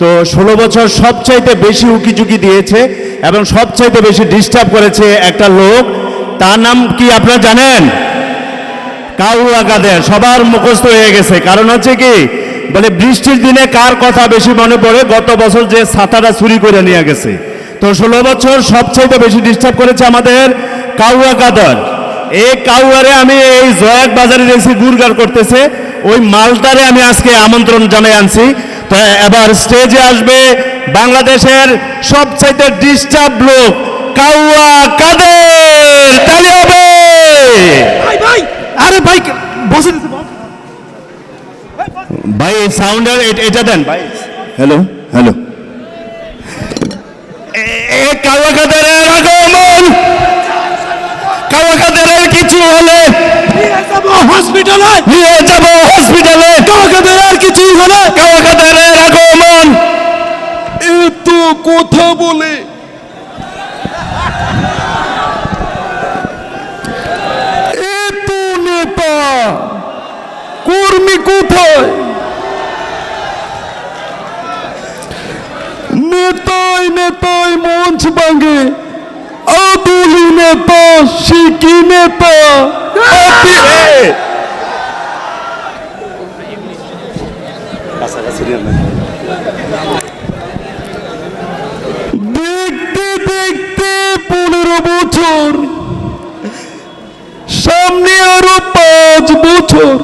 তো ষোলো বছর সবচাইতে বেশি উকিঝুঁকি দিয়েছে এবং সবচাইতে বেশি ডিস্টার্ব করেছে একটা লোক। তার নাম কি আপনারা জানেন? কাউয়া কাদের। সবার মুখস্থ হয়ে গেছে। কারণ হচ্ছে কি, বলে বৃষ্টির দিনে কার কথা বেশি মনে পড়ে? গত বছর যে ছাতাটা চুরি করে নিয়ে গেছে। তো ষোলো বছর সবচাইতে বেশি ডিস্টার্ব করেছে আমাদের কাউয়া কাদর। এই কাউয়ারে আমি এই জয়াক বাজারে দেখছি গুরগার করতেছে। ওই মালটারে আমি আজকে আমন্ত্রণ জানাই আনছি। তো এবার স্টেজে আসবে বাংলাদেশের সবচাইতে ডিস্টার্ব লোক কাউয়া কাদের? তালি হবে। আরে ভাই বসে ভাই সাউন্ডার এটা দেন। ভাই হ্যালো হ্যালো এ কাওয়াকাদের আগমন? কাওয়াকাদের কিছু হলে? নিয়ে যাব হসপিটালে নিয়ে যাব হসপিটালে কাকাদের আর কিছু হলে? কথা বলে। এত নেতা কর্মী কোথায়? নেতায় নেতায় মঞ্চ ভাঙে। আদুলি নেতা সিকি নেতা। দেখতে দেখতে পনেরো বছর। সামনে আরও পাঁচ বছর।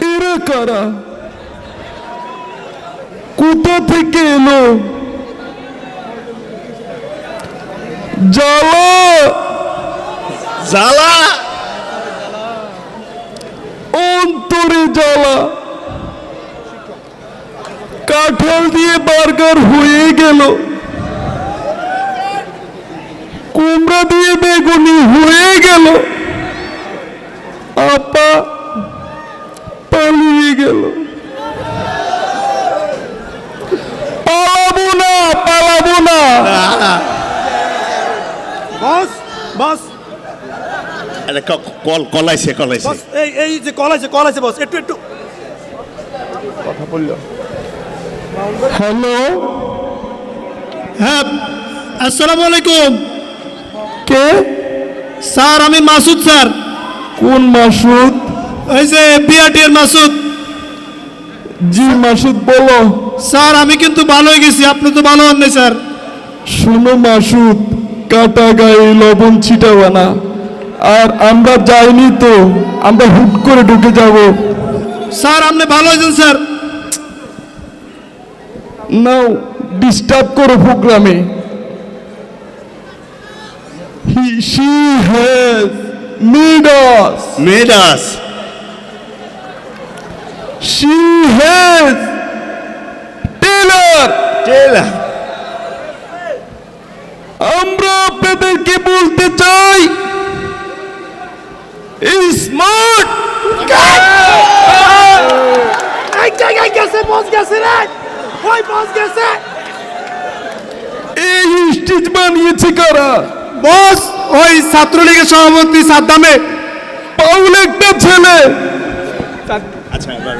এরা কারা? কোথা থেকে এলো? জ্বালা। জ্বালা। অন্তরে জ্বালা। কাঁঠাল দিয়ে বার্গার হয়ে গেল। কুমড়া দিয়ে বেগুনি হয়ে গেল। আপা পালিয়ে গেল। পালাবো না পালাবো না। বস বস। ক- কল কলাইছে কলাইছে বস এই এই যে কল আছে কল আছে বস। একটু একটু। হ্যালো হ্যাঁ আসসালামু আলাইকুম কে? স্যার আমি মাসুদ স্যার। কোন মাসুদ? ওই যে বিআরটির মাসুদ। জি মাসুদ বলো। স্যার আমি কিন্তু ভালো হয়ে গেছি। আপনি তো ভালো হন স্যার। শোনো মাসুদ কাটা গায়ে লবণ ছিটাবা না। আর আমরা যাইনি তো আমরা হুট করে ঢুকে যাব। স্যার আপনি ভালো হয়েছেন স্যার? নাও ডিস্টার্ব করো প্রোগ্রামে he she has made us made us she has teller টেলা আমরা আপনাদেরকে বলতে চাই স্মার্ট গেছে বস গেছে রে ওই বস গেছে। এই স্টেজ বানিয়েছে কারা? বস ওই ছাত্রলীগের সভাপতি সাদ্দামে। পাউল একটা ছেলে আচ্ছা এবার